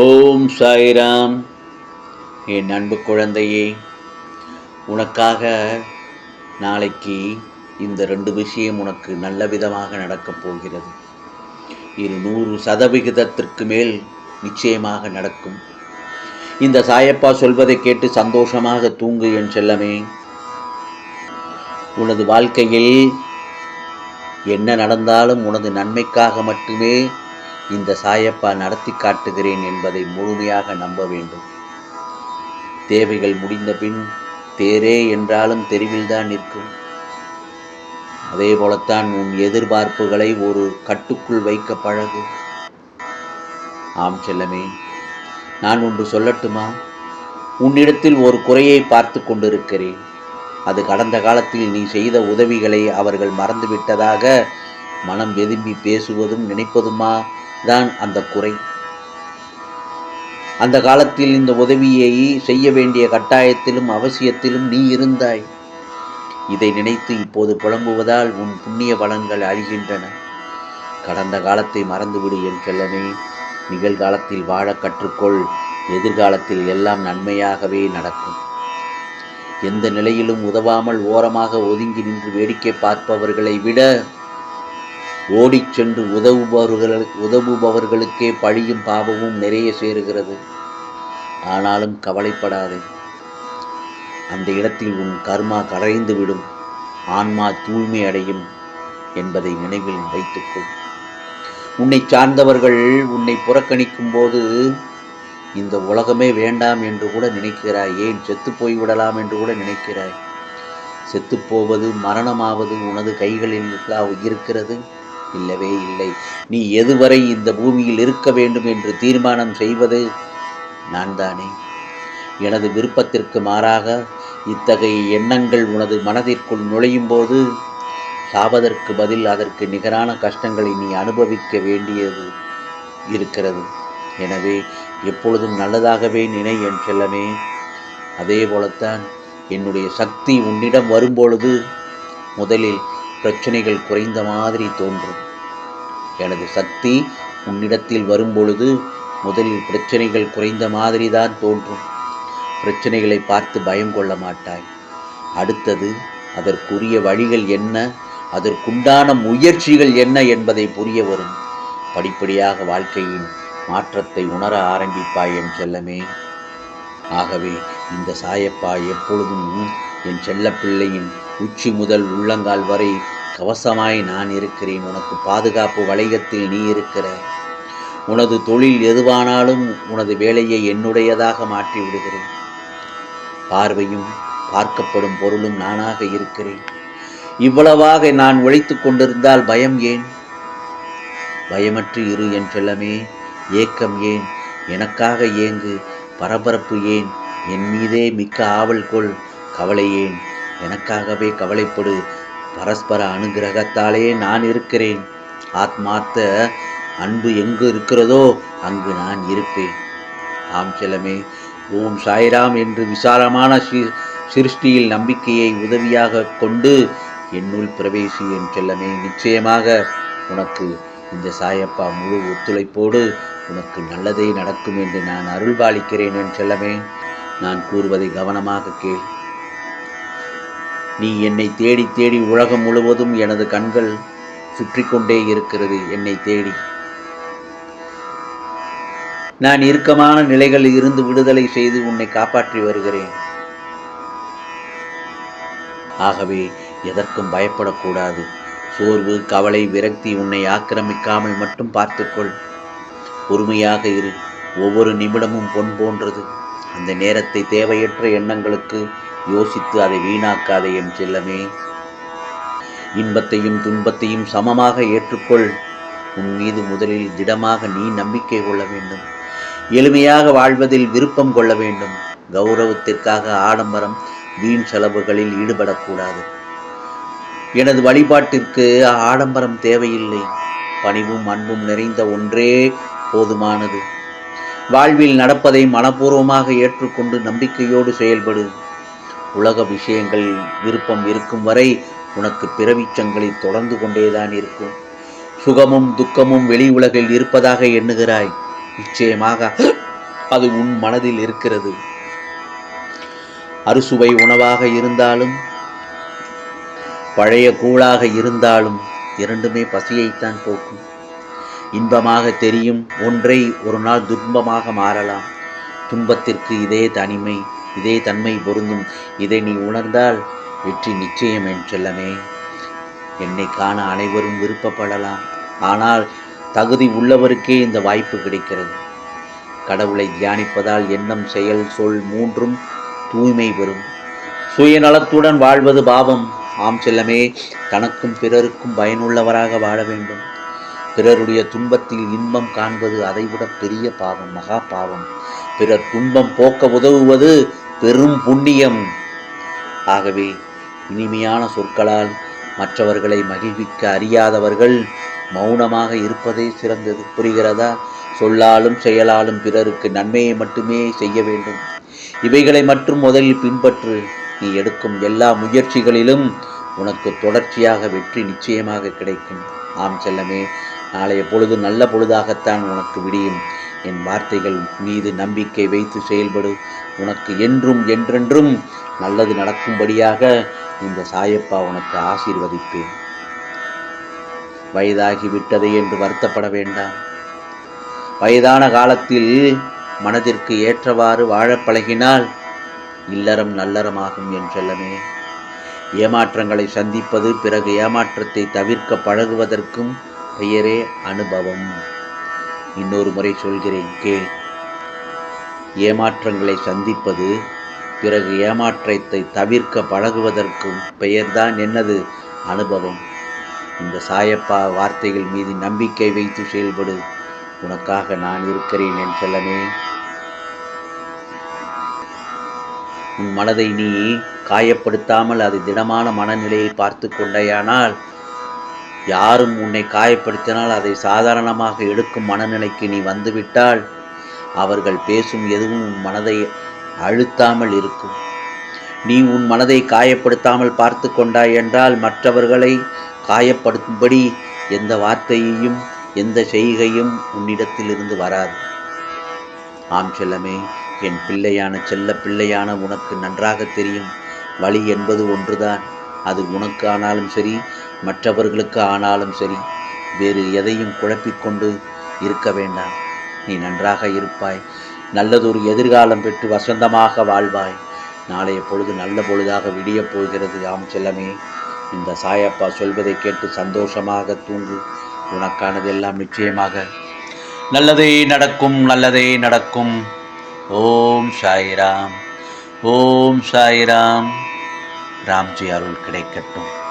ஓம் சாய்ராம். என் அன்பு குழந்தையே உனக்காக நாளைக்கு இந்த ரெண்டு விஷயம் உனக்கு நல்ல விதமாக நடக்கப் போகிறது. இது நூறு சதவிகிதத்திற்கு மேல் நிச்சயமாக நடக்கும். இந்த சாயப்பா சொல்வதை கேட்டு சந்தோஷமாக தூங்கு என் செல்லமே. உனது வாழ்க்கையில் என்ன நடந்தாலும் உனது நன்மைக்காக மட்டுமே இந்த சாயப்பா நடத்தி காட்டுகிறேன் என்பதை முழுமையாக நம்ப வேண்டும். தேவைகள் முடிந்த பின் தேரே என்றாலும் தெருவில்தான் நிற்கும். அதே போலத்தான் உன் எதிர்பார்ப்புகளை ஒரு கட்டுக்குள் வைக்க பழகு. ஆம் செல்லமே நான் ஒன்று சொல்லட்டுமா? உன்னிடத்தில் ஒரு குறையை பார்த்து கொண்டிருக்கிறேன். அது கடந்த காலத்தில் நீ செய்த உதவிகளை அவர்கள் மறந்துவிட்டதாக மனம் வெதும்பி பேசுவதும் நினைப்பதுமா? தான் அந்த குறை. அந்த காலத்தில் இந்த உதவியை செய்ய வேண்டிய கட்டாயத்திலும் அவசியத்திலும் நீ இருந்தாய். இதை நினைத்து இப்போது புலம்புவதால் உன் புண்ணிய பலன்கள் அழிகின்றன. கடந்த காலத்தை மறந்துவிடு என் செல்லமே. நிகழ்காலத்தில் வாழ கற்றுக்கொள். எதிர்காலத்தில் எல்லாம் நன்மையாகவே நடக்கும். எந்த நிலையிலும் உதவாமல் ஓரமாக ஒதுங்கி நின்று வேடிக்கை பார்ப்பவர்களை விட ஓடிச் சென்று உதவுபவர்கள் உதவுபவர்களுக்கே பழியும் பாவமும் நிறைய சேருகிறது. ஆனாலும் கவலைப்படாதே. அந்த இடத்தில் உன் கர்மா கரைந்துவிடும் ஆன்மா தூய்மை அடையும் என்பதை நினைவில் வைத்துக்கொள். உன்னை சார்ந்தவர்கள் உன்னை புறக்கணிக்கும் போது இந்த உலகமே வேண்டாம் என்று கூட நினைக்கிறாய். ஏன் செத்து போய்விடலாம் என்று கூட நினைக்கிறாய். செத்துப்போவது மரணமாவது உனது கைகளில் இருக்கிறது? இல்லவே இல்லை. நீ எதுவரை இந்த பூமியில் இருக்க வேண்டும் என்று தீர்மானம் செய்வது? நான் தானே எனது விருப்பத்திற்கு மாறாக இத்தகைய எண்ணங்கள் உனது மனதிற்குள் நுழையும் போது சாவதற்கு பதில் அதற்கு நிகரான கஷ்டங்களை நீ அனுபவிக்க வேண்டியது இருக்கிறது. எனவே எப்பொழுதும் நல்லதாகவே நினை என் செல்லமே. அதே போலத்தான் என்னுடைய சக்தி உன்னிடம் வரும்பொழுது முதலில் பிரச்சனைகள் குறைந்த மாதிரி தோன்றும். எனது சக்தி உன்னிடத்தில் வரும்பொழுது முதலில் பிரச்சனைகள் குறைந்த மாதிரி தான் தோன்றும். பிரச்சனைகளை பார்த்து பயம் கொள்ள மாட்டாய். அடுத்தது அதற்குரிய வழிகள் என்ன? அதற்குண்டான முயற்சிகள் என்ன என்பதை புரிய வரும். படிப்படியாக வாழ்க்கையின் மாற்றத்தை உணர ஆரம்பிப்பாய் என் செல்லமே. ஆகவே இந்த சாயப்பா எப்பொழுதும் என் செல்லப்பிள்ளையின் உச்சி முதல் உள்ளங்கால் வரை கவசமாய் நான் இருக்கிறேன். உனக்கு பாதுகாப்பு வளையத்தில் நீ இருக்கிற. உனது தொழில் எதுவானாலும் உனது வேலையை என்னுடையதாக மாற்றி விடுகிறேன். பார்வையும் பார்க்கப்படும் பொருளும் நானாக இருக்கிறேன். இவ்வளவாக நான் உழைத்து கொண்டிருந்தால் பயம் ஏன்? பயமற்று இரு என் செல்லமே ஏக்கம் ஏன்? எனக்காக ஏங்கு பரபரப்பு ஏன்? என் மீதே மிக்க ஆவல் கொள் கவலை ஏன்? எனக்காகவே கவலைப்படு. பரஸ்பர அனுகிரகத்தாலே நான் இருக்கிறேன். ஆத்மார்த்த அன்பு எங்கு இருக்கிறதோ அங்கு நான் இருப்பேன். ஆம் செல்லமே ஓம் சாய்ராம் என்று விசாலமான சிருஷ்டியில் நம்பிக்கையை உதவியாக கொண்டு என்னுள் பிரவேசி என் செல்லமே. நிச்சயமாக உனக்கு இந்த சாயப்பா முழு ஒத்துழைப்போடு உனக்கு நல்லதே நடக்கும் என்று நான் அருள்பாலிக்கிறேன் என் செல்லமே. நான் கூறுவதை கவனமாக கேள். நீ என்னை தேடி தேடி உலகம் முழுவதும் எனது கண்கள் சுற்றி கொண்டே இருக்கிறது. என்னை தேடி. நான் இறுக்கமான நிலைகளில் இருந்து விடுதலை செய்து உன்னை காப்பாற்றி வருகிறேன். ஆகவே எதற்கும் பயப்படக்கூடாது. சோர்வு கவலை விரக்தி உன்னை ஆக்கிரமிக்காமல் மட்டும் பார்த்துக்கொள். பொறுமையாக இரு. ஒவ்வொரு நிமிடமும் பொன் போன்றது. அந்த நேரத்தை தேவையற்ற எண்ணங்களுக்கு யோசித்து அதை வீணாக்காதே என் செல்லமே. இன்பத்தையும் துன்பத்தையும் சமமாக ஏற்றுக்கொள். உன் மீது முதலில் திடமாக நீ நம்பிக்கை கொள்ள வேண்டும். எளிமையாக வாழ்வதில் விருப்பம் கொள்ள வேண்டும். கௌரவத்திற்காக ஆடம்பரம் வீண் செலவுகளில் ஈடுபடக்கூடாது. எனது வழிபாட்டிற்கு ஆடம்பரம் தேவையில்லை. பணிவும் அன்பும் நிறைந்த ஒன்றே போதுமானது. வாழ்வில் நடப்பதை மனப்பூர்வமாக ஏற்றுக்கொண்டு நம்பிக்கையோடு செயல்படு. உலக விஷயங்கள் விருப்பம் இருக்கும் வரை உனக்கு பிறவிச்சங்களை தொடர்ந்து கொண்டேதான் இருக்கும். சுகமும் துக்கமும் வெளி உலகில் இருப்பதாக எண்ணுகிறாய். நிச்சயமாக அது உன் மனதில் இருக்கிறது. அறுசுவை உணவாக இருந்தாலும் பழைய கூழாக இருந்தாலும் இரண்டுமே பசியைத்தான் போக்கும். இன்பமாக தெரியும் ஒன்றை ஒரு நாள் துன்பமாக மாறலாம். துன்பத்திற்கு இதே தனிமை இதே தன்மை பொருந்தும். இதை நீ உணர்ந்தால் வெற்றி நிச்சயம் என் செல்லமே. என்னை காண அனைவரும் விருப்பப்படலாம். ஆனால் தகுதி உள்ளவருக்கே இந்த வாய்ப்பு கிடைக்கிறது. கடவுளை தியானிப்பதால் எண்ணம் செயல் சொல் மூன்றும் தூய்மை பெறும். சுயநலத்துடன் வாழ்வது பாவம். ஆம் செல்லமே தனக்கும் பிறருக்கும் பயனுள்ளவராக வாழ வேண்டும். பிறருடைய துன்பத்தில் இன்பம் காண்பது அதைவிட பெரிய பாவம் மகா பாவம். பிறர் துன்பம் போக்க உதவுவது பெரும் புண்ணியம். ஆகவே இனிமையான சொற்களால் மற்றவர்களை மகிழ்விக்க அறியாதவர்கள் மௌனமாக இருப்பதே சிறந்தது. புரிகிறதா? சொல்லாலும் செயலாலும் பிறருக்கு நன்மையை மட்டுமே செய்ய வேண்டும். இவைகளை மட்டும் முதலில் பின்பற்று. நீ எடுக்கும் எல்லா முயற்சிகளிலும் உனக்கு தொடர்ச்சியாக வெற்றி நிச்சயமாக கிடைக்கும். ஆம் செல்லமே நாளைய பொழுது நல்ல பொழுதாகத்தான் உனக்கு விடியும். என் வார்த்தைகள் மீது நம்பிக்கை வைத்து செயல்படு. உனக்கு என்றும் என்றென்றும் நல்லது நடக்கும்படியாக இந்த சாயப்பா உனக்கு ஆசீர்வதிப்பேன். வயதாகி விட்டது என்று வருத்தப்பட வேண்டாம். வயதான காலத்தில் மனதிற்கு ஏற்றவாறு வாழப் பழகினால் இல்லறம் நல்லறமாகும் என் செல்லமே. ஏமாற்றங்களை சந்திப்பது பிறகு ஏமாற்றத்தை தவிர்க்க பழகுவதற்கும் பெயரே அனுபவம். இன்னொரு முறை சொல்கிறேன் கேள் ஏமாற்றங்களை சந்திப்பது பிறகு ஏமாற்றத்தை தவிர்க்க பழகுவதற்கும் பெயர்தான் என்னது? அனுபவம். இந்த சாயப்பா வார்த்தைகள் மீது நம்பிக்கை வைத்து செயல்படு. உனக்காக நான் இருக்கிறேன் என் செல்லமே. உன் மனதை நீ காயப்படுத்தாமல் அது திடமான மனநிலையை பார்த்து கொண்டேயானால் யாரும் உன்னை காயப்படுத்தினால் அதை சாதாரணமாக எடுக்கும் மனநிலைக்கு நீ வந்துவிட்டால் அவர்கள் பேசும் எதுவும் உன் மனதை அழுத்தாமல் இருக்கும். நீ உன் மனதை காயப்படுத்தாமல் பார்த்து கொண்டாய் என்றால் மற்றவர்களை காயப்படுத்தும்படி எந்த வார்த்தையையும் எந்த செய்கையும் உன்னிடத்திலிருந்து வராது. ஆம் செல்லமே என் பிள்ளையான செல்ல பிள்ளையான உனக்கு நன்றாக தெரியும். வழி என்பது ஒன்றுதான். அது உனக்கு ஆனாலும் சரி மற்றவர்களுக்கு ஆனாலும் சரி வேறு எதையும் குழப்பிக்கொண்டு இருக்க வேண்டாம். நீ நன்றாக இருப்பாய். நல்லதொரு எதிர்காலம் பெற்று வசந்தமாக வாழ்வாய். நாளைய பொழுது நல்ல பொழுதாக விடியப் போகிறது. ஆம் செல்லமே இந்த சாயப்பா சொல்வதை கேட்டு சந்தோஷமாக தூங்கு. உனக்கானதெல்லாம் நிச்சயமாக. நல்லதே நடக்கும் நல்லதே நடக்கும். ஓம் சாய்ராம் ஓம் சாய்ராம். ராம்ஜி அருள் கிடைக்கட்டும்.